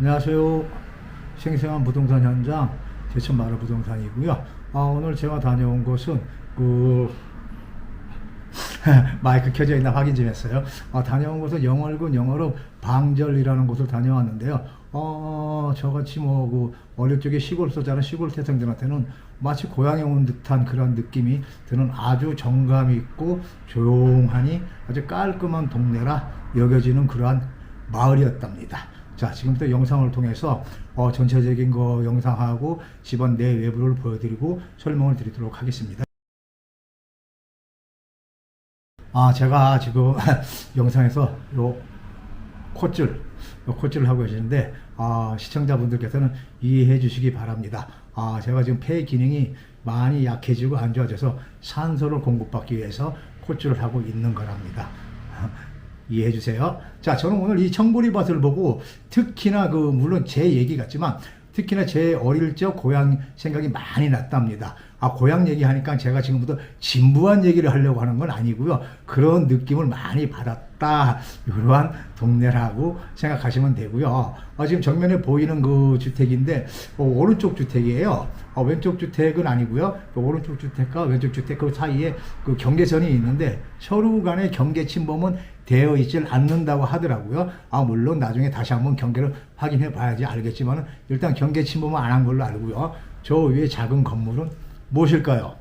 안녕하세요. 생생한 부동산 현장 제천 마을 부동산이고요. 아, 오늘 제가 다녀온 곳은 그 마이크 켜져 있나 확인 좀 했어요. 아, 다녀온 곳은 영월군 영월읍 방절이라는 곳을 다녀왔는데요. 어, 저같이 뭐 그 어릴 적에 시골 소자는 시골 태생들한테는 마치 고향에 온 듯한 그런 느낌이 드는 아주 정감 있고 조용하니 아주 깔끔한 동네라 여겨지는 그러한 마을이었답니다. 자, 지금부터 영상을 통해서 어, 전체적인 거 영상하고 집안 내 외부를 보여드리고 설명을 드리도록 하겠습니다. 아, 제가 지금 영상에서 요 콧줄, 요 콧줄을 하고 계시는데, 아, 시청자분들께서는 이해해 주시기 바랍니다. 아, 제가 지금 폐 기능이 많이 약해지고 안 좋아져서 산소를 공급받기 위해서 콧줄을 하고 있는 거랍니다. 이해해 주세요. 자, 저는 오늘 이 청보리밭을 보고 특히나 그, 물론 제 얘기 같지만 특히나 제 어릴 적 고향 생각이 많이 났답니다. 아, 고향 얘기하니까 제가 지금부터 진부한 얘기를 하려고 하는 건 아니고요. 그런 느낌을 많이 받았 다. 이러한 동네라고 생각하시면 되고요. 아, 지금 정면에 보이는 그 주택인데, 어, 오른쪽 주택이에요. 어, 왼쪽 주택은 아니고요. 그 오른쪽 주택과 왼쪽 주택 그 사이에 그 경계선이 있는데 서로 간의 경계 침범은 되어 있질 않는다고 하더라고요. 아, 물론 나중에 다시 한번 경계를 확인해 봐야지 알겠지만 일단 경계 침범은 안 한 걸로 알고요. 저 위에 작은 건물은 무엇일까요?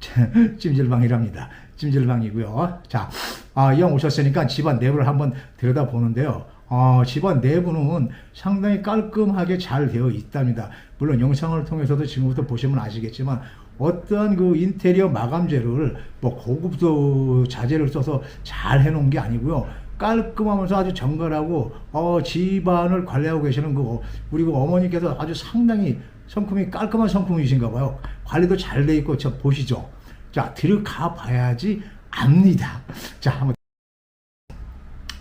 찜질방이랍니다. 찜질방이고요. 자, 아, 이왕 오셨으니까 집안 내부를 한번 들여다보는데요. 어, 집안 내부는 상당히 깔끔하게 잘 되어 있답니다. 물론 영상을 통해서도 지금부터 보시면 아시겠지만 어떠한 그 인테리어 마감재를 뭐 고급 자재를 써서 잘 해놓은 게 아니고요. 깔끔하면서 아주 정갈하고 어, 집안을 관리하고 계시는 거 우리 그 어머니께서 아주 상당히 성품이 깔끔한 성품이신가 봐요. 관리도 잘 돼 있고 저 보시죠. 자 들어가 봐야지 압니다. 자 한번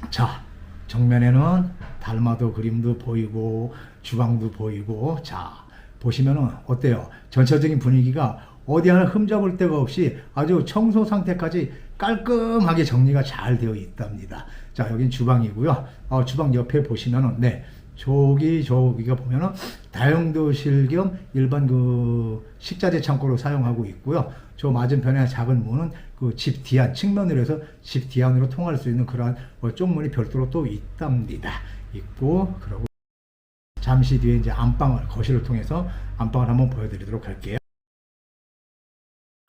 자 정면에는 달마도 그림도 보이고 주방도 보이고 자 보시면은 어때요? 전체적인 분위기가 어디 하나 흠잡을 데가 없이 아주 청소 상태까지 깔끔하게 정리가 잘 되어 있답니다. 자, 여긴 주방이고요. 어, 주방 옆에 보시면은 네. 저기 저기가 보면은 다용도실 겸 일반 그 식자재 창고로 사용하고 있고요. 저 맞은편에 작은 문은 그 집 뒤안 측면으로 해서 집 뒤안으로 통할 수 있는 그러한 어, 쪽문이 별도로 또 있답니다. 있고 그러고 잠시 뒤에 이제 안방을 거실을 통해서 안방을 한번 보여드리도록 할게요.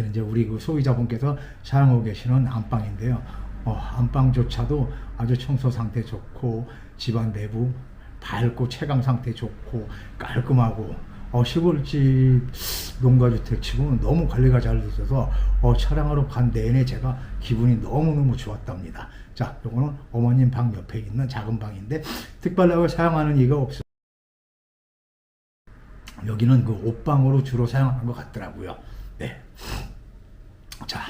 이제 우리 그 소유자분께서 사용하고 계시는 안방인데요. 어, 안방조차도 아주 청소 상태 좋고 집안 내부 밝고 채광 상태 좋고 깔끔하고 어, 시골집 농가주택 치고는 너무 관리가 잘돼 있어서 어, 촬영하러 간 내내 제가 기분이 너무너무 좋았답니다. 자, 요거는 어머님 방 옆에 있는 작은 방인데 특별하게 사용하는 이가 없어요. 여기는 그 옷방으로 주로 사용하는 것 같더라고요. 네. 자,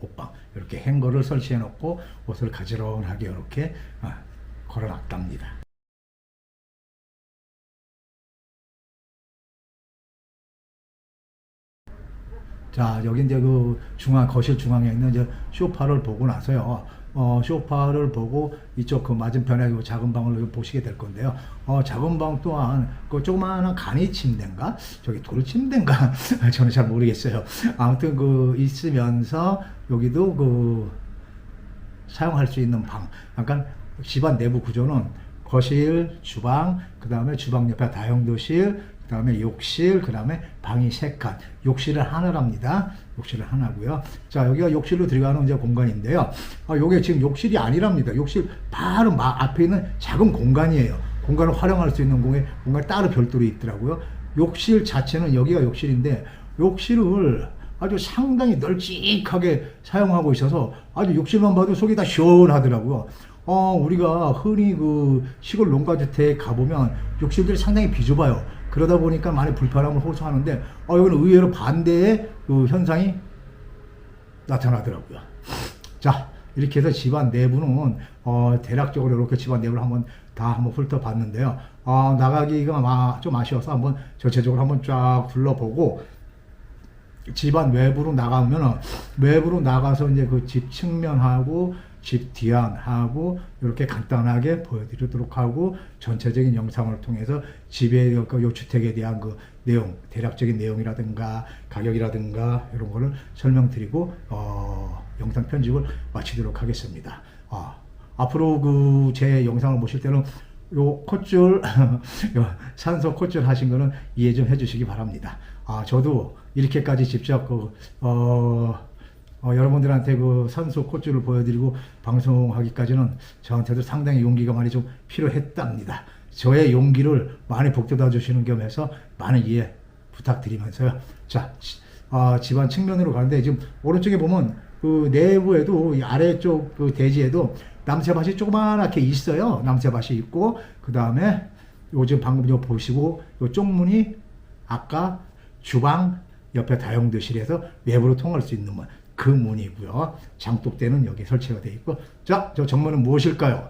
옷방. 이렇게 행거를 설치해 놓고 옷을 가지런하게 이렇게 아, 걸어 놨답니다. 자, 여기 이제 그 중앙, 거실 중앙에 있는 이제 쇼파를 보고 나서요. 어, 쇼파를 보고 이쪽 그 맞은편에 그 작은 방을 보시게 될 건데요. 어, 작은 방 또한 그 조그마한 간이 침대인가? 저기 돌 침대인가? 저는 잘 모르겠어요. 아무튼 그 있으면서 여기도 그 사용할 수 있는 방. 약간 집안 내부 구조는 거실, 주방, 그 다음에 주방 옆에 다용도실, 그 다음에 욕실, 그 다음에 방이 세 칸. 욕실을 하나랍니다. 욕실을 하나고요. 자, 여기가 욕실로 들어가는 이제 공간인데요. 아, 요게 지금 욕실이 아니랍니다. 욕실 바로 막 앞에 있는 작은 공간이에요. 공간을 활용할 수 있는 공간, 공간 따로 별도로 있더라고요. 욕실 자체는 여기가 욕실인데, 욕실을 아주 상당히 널찍하게 사용하고 있어서 아주 욕실만 봐도 속이 다 시원하더라고요. 어, 우리가 흔히 그 시골 농가주택 가보면 욕실들이 상당히 비좁아요. 그러다 보니까 많이 불편함을 호소하는데, 어, 여기는 의외로 반대의 그 현상이 나타나더라고요. 자, 이렇게 해서 집안 내부는, 어, 대략적으로 이렇게 집안 내부를 한번 다 한번 훑어봤는데요. 어, 나가기가 마- 좀 아쉬워서 한번 전체적으로 한번 쫙 둘러보고, 집안 외부로 나가면은 외부로 나가서 이제 그 집 측면하고 집 뒤안하고 이렇게 간단하게 보여드리도록 하고 전체적인 영상을 통해서 집의 그요 주택에 대한 그 내용, 대략적인 내용이라든가 가격이라든가 이런 거를 설명드리고 어, 영상 편집을 마치도록 하겠습니다. 아, 앞으로 그 제 영상을 보실 때는 요 콧줄 요 산소 콧줄 하신 거는 이해 좀 해주시기 바랍니다. 아 저도 이렇게까지 직접 그 어, 어, 여러분들한테 그 산소 콧줄을 보여드리고 방송하기까지는 저한테도 상당히 용기가 많이 좀 필요했답니다. 저의 용기를 많이 북돋아 주시는 겸해서 많은 이해 부탁드리면서요. 자, 지- 아, 집안 측면으로 가는데 지금 오른쪽에 보면 그 내부에도 이 아래쪽 그 대지에도 남새밭이 조그만하게 있어요. 남새밭이 있고 그 다음에 요즘 방금 요 보시고 요 쪽문이 아까 주방 옆에 다용도실에서 외부로 통할 수 있는 문. 그 문이고요. 장독대는 여기 설치가 되어 있고 자, 저 정문은 무엇일까요?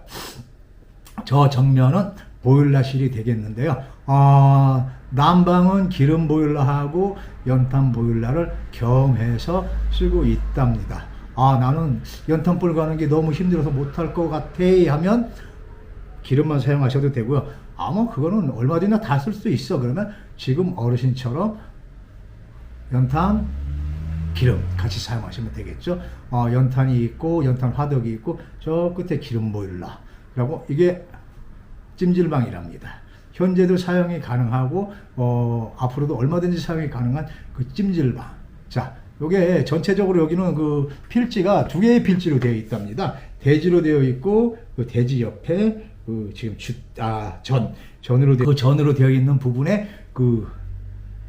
저 정면은 보일러실이 되겠는데요. 아, 난방은 기름 보일러하고 연탄 보일러를 겸해서 쓰고 있답니다. 아, 나는 연탄불 가는 게 너무 힘들어서 못할 것 같아 하면 기름만 사용하셔도 되고요. 아마 그거는 얼마든지 다 쓸 수 있어. 그러면 지금 어르신처럼 연탄, 기름 같이 사용하시면 되겠죠. 어, 연탄이 있고 연탄 화덕이 있고 저 끝에 기름 보일러. 그리고 이게 찜질방이랍니다. 현재도 사용이 가능하고 어, 앞으로도 얼마든지 사용이 가능한 그 찜질방. 자, 요게 전체적으로 여기는 그 필지가 두 개의 필지로 되어 있답니다. 대지로 되어 있고 그 대지 옆에 그 지금 주, 아, 전 전으로 되, 그 전으로 되어 있는 부분에 그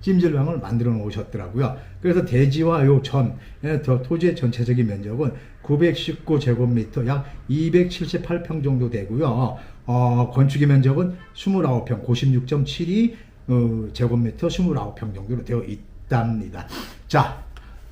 찜질방을 만들어 놓으셨더라고요. 그래서 대지와 요 전, 예, 저 토지의 전체적인 면적은 919제곱미터 약 278평 정도 되고요. 어, 건축의 면적은 29평, 96.72 어, 제곱미터 29평 정도로 되어 있답니다. 자,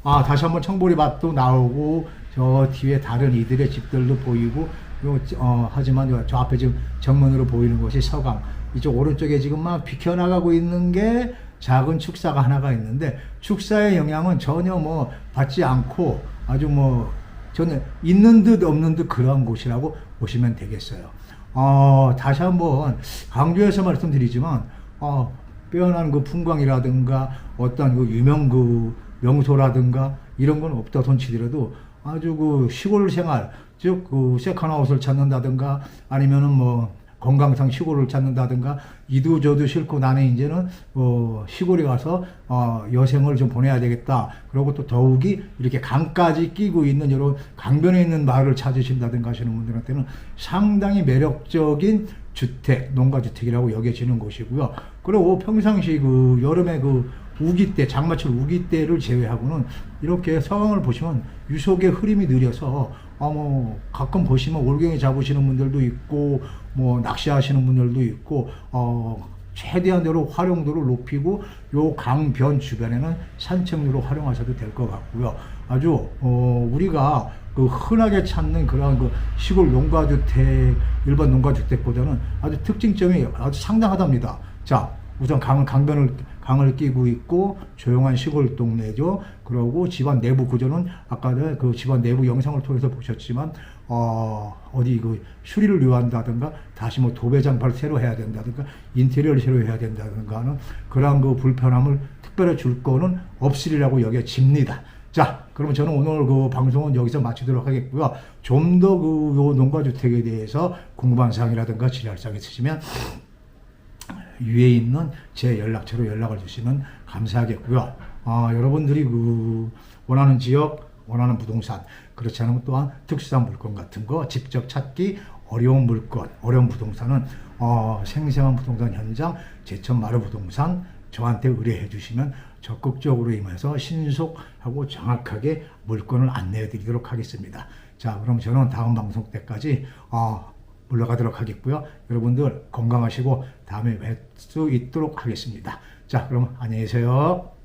아, 다시 한번 청보리 밭도 나오고 저 뒤에 다른 이들의 집들도 보이고 요, 어, 하지만 요- 저 앞에 지금 정면으로 보이는 것이 서강 이쪽 오른쪽에 지금 막 비켜나가고 있는 게 작은 축사가 하나가 있는데 축사의 영향은 전혀 뭐 받지 않고 아주 뭐 저는 있는 듯 없는 듯 그런 곳이라고 보시면 되겠어요. 어, 다시 한번 강조해서 말씀드리지만 어, 빼어난 그 풍광이라든가 어떤 그 유명 그 명소라든가 이런 건 없다 손치더라도 아주 그 시골 생활 즉 그 세컨하우스를 찾는다든가 아니면은 뭐 건강상 시골을 찾는다든가 이도 저도 싫고 나는 이제는 어 시골에 가서 어 여생을 좀 보내야 되겠다. 그리고 또 더욱이 이렇게 강까지 끼고 있는 이런 강변에 있는 마을을 찾으신다든가 하시는 분들한테는 상당히 매력적인 주택, 농가주택이라고 여겨지는 곳이고요. 그리고 평상시 그 여름에 그 우기 때, 장마철 우기 때를 제외하고는 이렇게 상황을 보시면 유속의 흐름이 느려서 아뭐 가끔 보시면 올갱이 잡으시는 분들도 있고 뭐 낚시하시는 분들도 있고 어 최대한대로 활용도를 높이고 요 강변 주변에는 산책로로 활용하셔도 될 것 같고요. 아주 어 우리가 그 흔하게 찾는 그런 그 시골 농가주택 일반 농가주택보다는 아주 특징점이 아주 상당하답니다. 자 우선 강 강변을 강을 끼고 있고 조용한 시골 동네죠. 그러고 집안 내부 구조는 아까 그 집안 내부 영상을 통해서 보셨지만 어 어디 그 수리를 요한다든가 다시 뭐 도배장파를 새로 해야 된다든가 인테리어를 새로 해야 된다든가 하는 그러한 그 불편함을 특별히 줄 거는 없으리라고 여겨집니다. 자, 그러면 저는 오늘 그 방송은 여기서 마치도록 하겠고요. 좀 더그요 농가주택에 대해서 궁금한 사항이라든가 질의사항 있으시면 위에 있는 제 연락처로 연락을 주시면 감사하겠고요. 아, 여러분들이 그 원하는 지역, 원하는 부동산, 그렇지 않으면 또한 특수한 물건 같은 거 직접 찾기 어려운 물건, 어려운 부동산은 어, 생생한 부동산 현장 제천 마루 부동산 저한테 의뢰해 주시면 적극적으로 임해서 신속하고 정확하게 물건을 안내해 드리도록 하겠습니다. 자, 그럼 저는 다음 방송 때까지 어, 물러가도록 하겠고요. 여러분들 건강하시고 다음에 뵐 수 있도록 하겠습니다. 자, 그럼 안녕히 계세요.